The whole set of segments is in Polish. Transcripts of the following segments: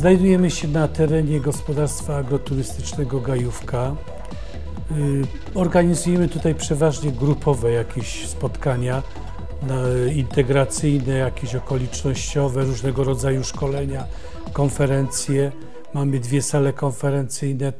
Znajdujemy się na terenie gospodarstwa agroturystycznego Gajówka. Y, Organizujemy tutaj przeważnie grupowe jakieś spotkania integracyjne, jakieś okolicznościowe, różnego rodzaju szkolenia, konferencje. Mamy dwie sale konferencyjne.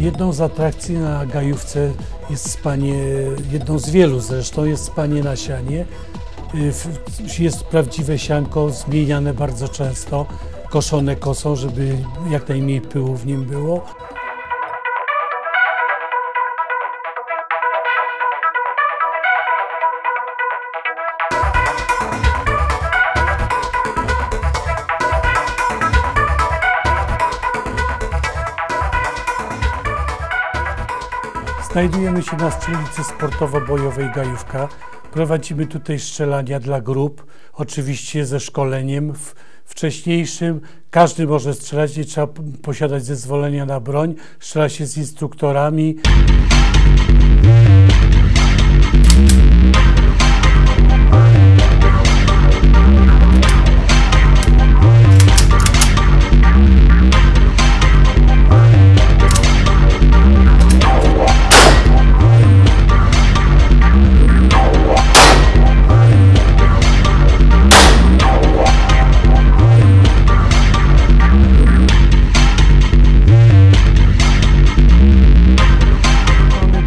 Jedną z atrakcji na Gajówce jest spanie, jedną z wielu zresztą, jest spanie na sianie. Y, Jest prawdziwe sianko, zmieniane bardzo często, koszone kosą, żeby jak najmniej pyłu w nim było. Znajdujemy się na strzelnicy sportowo-bojowej Gajówka. Prowadzimy tutaj strzelania dla grup, oczywiście ze szkoleniem w- wcześniejszym. Każdy może strzelać, nie trzeba posiadać zezwolenia na broń. Strzela się z instruktorami.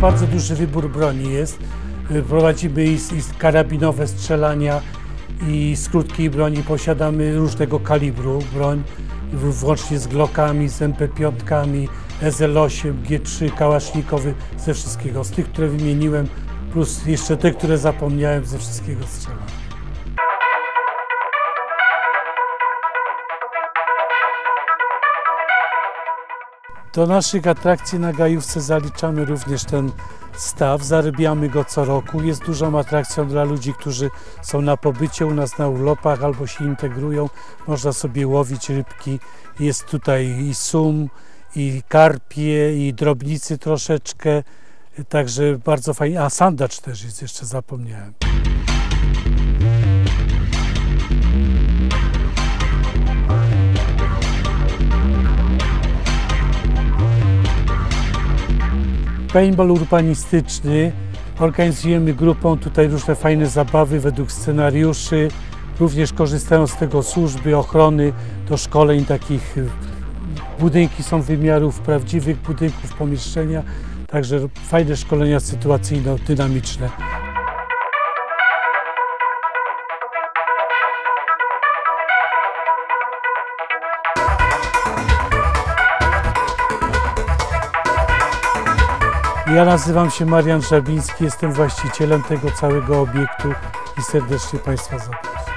Bardzo duży wybór broni jest. Y, Prowadzimy i, i karabinowe strzelania i z krótkiej broni posiadamy różnego kalibru broń, włącznie z Glockami, z MP5, SL8, G3, kałasznikowy, ze wszystkiego. Z tych, które wymieniłem, plus jeszcze te, które zapomniałem, ze wszystkiego strzelam. Do naszych atrakcji na Gajówce zaliczamy również ten staw. Zarybiamy go co roku. Jest dużą atrakcją dla ludzi, którzy są na pobycie u nas na urlopach albo się integrują. Można sobie łowić rybki. Jest tutaj i sum, i karpie, i drobnicy troszeczkę. Także bardzo fajnie. A sandacz też jest, jeszcze zapomniałem. Paintball urbanistyczny. Organizujemy grupą tutaj różne fajne zabawy według scenariuszy. Również korzystają z tego służby ochrony do szkoleń takich. Budynki są wymiarów prawdziwych budynków, pomieszczenia. Także fajne szkolenia sytuacyjno-dynamiczne. Ja nazywam się Marian Żabiński, jestem właścicielem tego całego obiektu i serdecznie Państwa zapraszam.